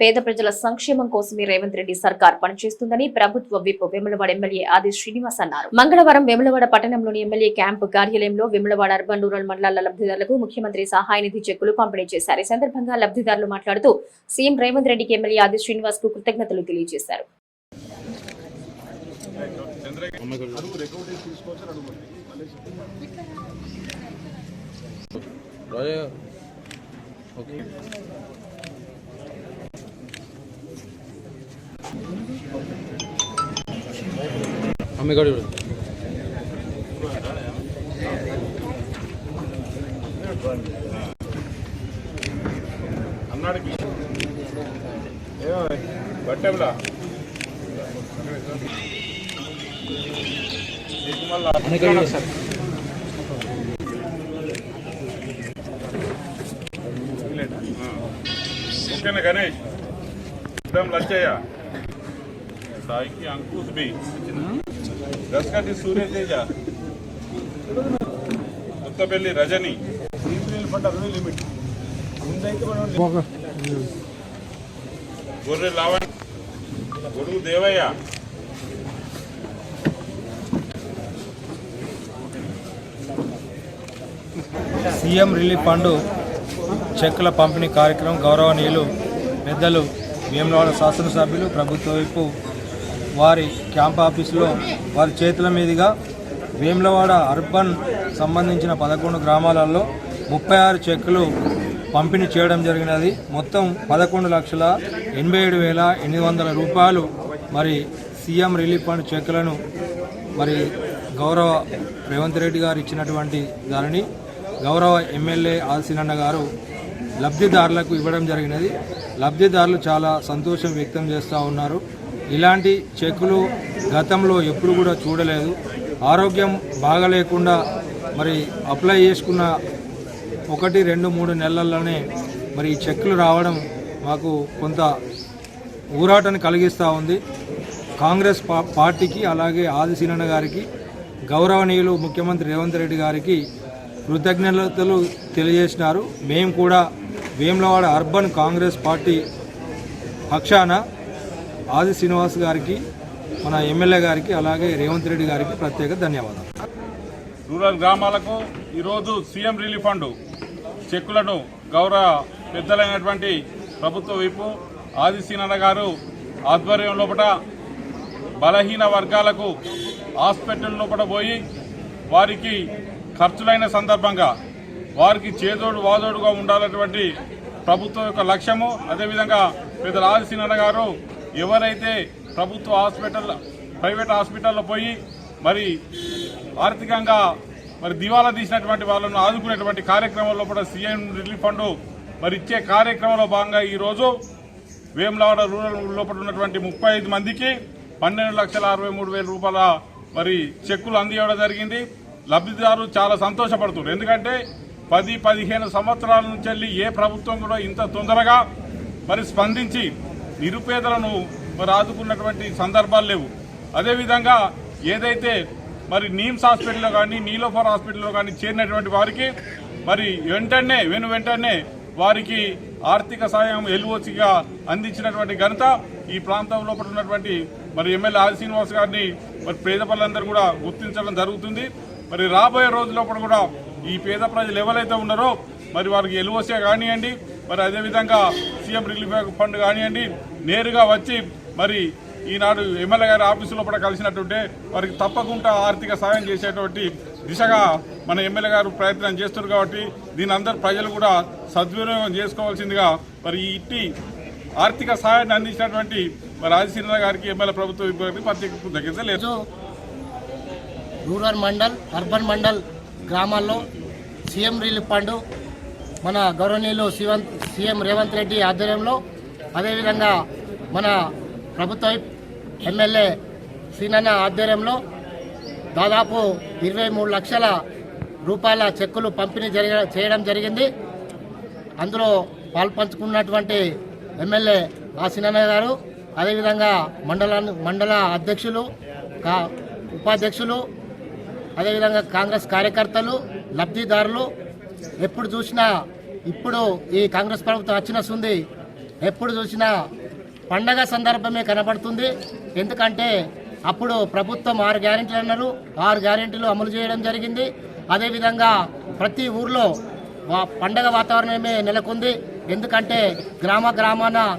పేద ప్రజల సంక్షేమం కోసమే రేవంత్ రెడ్డి సర్కార్ పనిచేస్తుందని ప్రభుత్వ విప్ వెములవాడ ఎమ్మెల్యే ఆది శ్రీనివాస్ అన్నారు. మంగళవారం వేములవాడ పట్టణంలోని ఎమ్మెల్యే క్యాంపు కార్యాలయంలో వేములవాడ అర్బన్ రూరల్ మండలాల లబ్ధిదారులకు ముఖ్యమంత్రి సహాయ నిధి చెక్కులు పంపిణీ చేశారు. ఈ సందర్భంగా లబ్ధిదారులు మాట్లాడుతూ సీఎం రేవంత్ రెడ్డికి ఎమ్మెల్యే ఆది శ్రీనివాస్కు కృతజ్ఞతలు తెలియజేశారు. ఆమె కూడా అన్నాడికి. బట్టెబులా సార్ ఓకేనా గణేష్? లచ్చయ్య. సాయికి అంకుష్ బి. గస్కటి సూర్య తేజ. కొత్తపల్లి రజని. గొర్రె లావణ్ గొడుగు దేవయ్య. సీఎం రిలీఫ్ ఫండ్ చెక్కుల పంపిణీ కార్యక్రమం గౌరవనీయులు పెద్దలు వేములవాడ శాసనసభ్యులు ప్రభుత్వ వైపు వారి క్యాంప్ ఆఫీసులో వారి చేతుల మీదుగా వేములవాడ అర్బన్ సంబంధించిన పదకొండు గ్రామాలలో ముప్పై ఆరు చెక్కులు పంపిణీ చేయడం జరిగినది. మొత్తం పదకొండు లక్షల ఎనభై ఏడు వేల ఎనిమిది వందల రూపాయలు మరి సీఎం రిలీఫ్ ఫండ్ చెక్కులను మరి గౌరవ రేవంత్ రెడ్డి గారు ఇచ్చినటువంటి దానిని గౌరవ ఎమ్మెల్యే ఆల్సినన్న గారు లబ్ధిదారులకు ఇవ్వడం జరిగినది. లబ్ధిదారులు చాలా సంతోషం వ్యక్తం చేస్తూ ఉన్నారు. ఇలాంటి చెక్కులు గతంలో ఎప్పుడు కూడా చూడలేదు. ఆరోగ్యం బాగలేకుండా మరి అప్లై చేసుకున్న ఒకటి రెండు మూడు నెలల్లోనే మరి ఈ చెక్కులు రావడం మాకు కొంత ఊరాటను కలిగిస్తూ ఉంది. కాంగ్రెస్ పార్టీకి అలాగే ఆదిశీనన్న గారికి గౌరవనీయులు ముఖ్యమంత్రి రేవంత్ రెడ్డి గారికి కృతజ్ఞతలు తెలియజేసినారు. మేము కూడా వేములవాడ అర్బన్ కాంగ్రెస్ పార్టీ పక్షాన ఆది శ్రీనివాస్ గారికి మన ఎమ్మెల్యే గారికి అలాగే రేవంత్ రెడ్డి గారికి ప్రత్యేక ధన్యవాదాలు. రూరల్ గ్రామాలకు ఈరోజు సీఎం రిలీఫ్ ఫండ్ చెక్కులను గౌరవ పెద్దలైనటువంటి ప్రభుత్వ వైపు ఆదిశీనన్న గారు ఆధ్వర్యం లోపల బలహీన వర్గాలకు హాస్పిటల్ లోపల పోయి వారికి ఖర్చులైన సందర్భంగా వారికి చేదోడు వాదోడుగా ఉండాలన్నటువంటి ప్రభుత్వం యొక్క లక్ష్యము. అదేవిధంగా పెద్ద ఆదిశీనన్న గారు ఎవరైతే ప్రభుత్వ హాస్పిటల్ ప్రైవేట్ హాస్పిటల్లో పోయి మరి ఆర్థికంగా మరి దివాలా తీసినటువంటి వాళ్ళను ఆదుకునేటువంటి కార్యక్రమంలో కూడా సీఎం రిలీఫ్ ఫండ్ మరి ఇచ్చే కార్యక్రమంలో భాగంగా ఈరోజు వేములవాడ రూరల్ లోపల ఉన్నటువంటి ముప్పై ఐదు మందికి పన్నెండు లక్షల అరవై మూడు వేల రూపాయల మరి చెక్కులు అందివ్వడం జరిగింది. లబ్ధిదారు చాలా సంతోషపడుతున్నారు. ఎందుకంటే పది పదిహేను సంవత్సరాల నుంచి వెళ్ళి ఏ ప్రభుత్వం కూడా ఇంత తొందరగా మరి స్పందించి నిరుపేదలను మరి ఆదుకున్నటువంటి సందర్భాలు లేవు. అదేవిధంగా ఏదైతే మరి నీమ్స్ హాస్పిటల్లో కానీ నీలోఫర్ హాస్పిటల్లో కానీ చేరినటువంటి వారికి మరి వెంటనే వెను వెంటనే వారికి ఆర్థిక సాయం ఎల్ఓసిగా అందించినటువంటి ఘనత ఈ ప్రాంతం లోపల ఉన్నటువంటి మరి ఎమ్మెల్యే ఆది శ్రీనివాస్ గారిని మరి పేద ప్రజలందరూ కూడా గుర్తించడం జరుగుతుంది. మరి రాబోయే రోజుల్లోపల కూడా ఈ పేద ప్రజలు ఎవరైతే ఉన్నారో మరి వారికి ఎల్ఓసీ కానివ్వండి. మరి అదేవిధంగా సీఎం రిలీఫ్ ఫండ్ కానివ్వండి నేరుగా వచ్చి మరి ఈనాడు ఎమ్మెల్యే గారి ఆఫీసులో కూడా కలిసినట్టుంటే వారికి తప్పకుండా ఆర్థిక సాయం చేసేటువంటి దిశగా మన ఎమ్మెల్యే గారు ప్రయత్నం చేస్తున్నారు కాబట్టి దీని అందరు ప్రజలు కూడా సద్వినియోగం చేసుకోవాల్సిందిగా మరి ఇట్టి ఆర్థిక సహాయాన్ని అందించినటువంటి మరి ఆదిశీర్ణ గారికి ఎమ్మెల్యే ప్రభుత్వ విభాగానికి ప్రత్యేక కృతజ్ఞత లేదు. రూరల్ మండల్ అర్బన్ మండల్ గ్రామాల్లో సీఎం రిలీఫ్ ఫండ్ మన గౌరవనీయులు సీఎం సీఎం రేవంత్ రెడ్డి ఆధ్వర్యంలో అదేవిధంగా మన ప్రభుత్వ ఎమ్మెల్యే సీనన్న ఆధ్వర్యంలో దాదాపు ఇరవై మూడు లక్షల రూపాయల చెక్కులు పంపిణీ జరిగ చేయడం జరిగింది. అందులో పాల్పంచుకున్నటువంటి ఎమ్మెల్యే ఆ ఆసినన్న గారు అదేవిధంగా మండల మండల అధ్యక్షులు కా ఉపాధ్యక్షులు అదేవిధంగా కాంగ్రెస్ కార్యకర్తలు లబ్ధిదారులు ఎప్పుడు చూసినా ఇప్పుడు ఈ కాంగ్రెస్ ప్రభుత్వం వచ్చిన సుంది ఎప్పుడు చూసినా పండగ సందర్భమే కనబడుతుంది. ఎందుకంటే అప్పుడు ప్రభుత్వం ఆరు గ్యారెంటీలు అన్నారు. ఆరు గ్యారెంటీలు అమలు చేయడం జరిగింది. అదేవిధంగా ప్రతి ఊర్లో వా- పండగ వాతావరణమే నెలకొంది. ఎందుకంటే గ్రామ గ్రామాన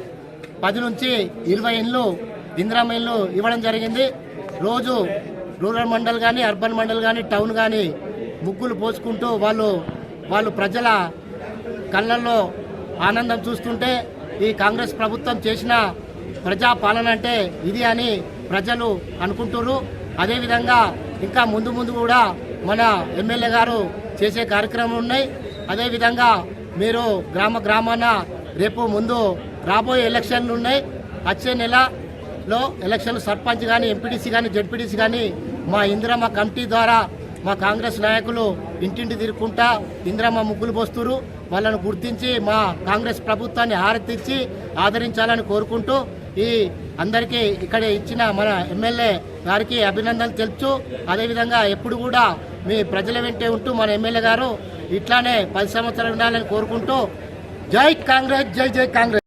పది నుంచి ఇరవై ఇండ్లు ఇందిరామ ఇండ్లు ఇవ్వడం జరిగింది. రోజు రూరల్ మండల్ కానీ అర్బన్ మండల్ కానీ టౌన్ కానీ ముగ్గులు పోసుకుంటూ వాళ్ళు వాళ్ళు ప్రజల కళ్ళల్లో ఆనందం చూస్తుంటే ఈ కాంగ్రెస్ ప్రభుత్వం చేసిన ప్రజా పాలన అంటే ఇది అని ప్రజలు అనుకుంటున్నారు. అదేవిధంగా ఇంకా ముందు ముందు కూడా మన ఎమ్మెల్యే గారు చేసే కార్యక్రమాలు ఉన్నాయి. అదేవిధంగా మీరు గ్రామ గ్రామాన రేపు ముందు రాబోయే ఎలక్షన్లు ఉన్నాయి. వచ్చే నెలలో ఎలక్షన్లు సర్పంచ్ కానీ ఎంపీటీసీ కానీ జడ్పీటీసీ కానీ మా ఇందిరమ్మ కమిటీ ద్వారా మా కాంగ్రెస్ నాయకులు ఇంటింటి తిరుక్కుంటా ఇందిరమ్మ ముగ్గులు పోస్తురు. వాళ్ళను గుర్తించి మా కాంగ్రెస్ ప్రభుత్వాన్ని హారతిచ్చి ఆదరించాలని కోరుకుంటూ ఈ అందరికీ ఇక్కడ ఇచ్చిన మన ఎమ్మెల్యే గారికి అభినందనలు తెలుపుతూ అదేవిధంగా ఎప్పుడు కూడా మీ ప్రజల వెంటే ఉంటూ మన ఎమ్మెల్యే గారు ఇట్లానే పది సంవత్సరాలు ఉండాలని కోరుకుంటూ జై కాంగ్రెస్ జై జై కాంగ్రెస్.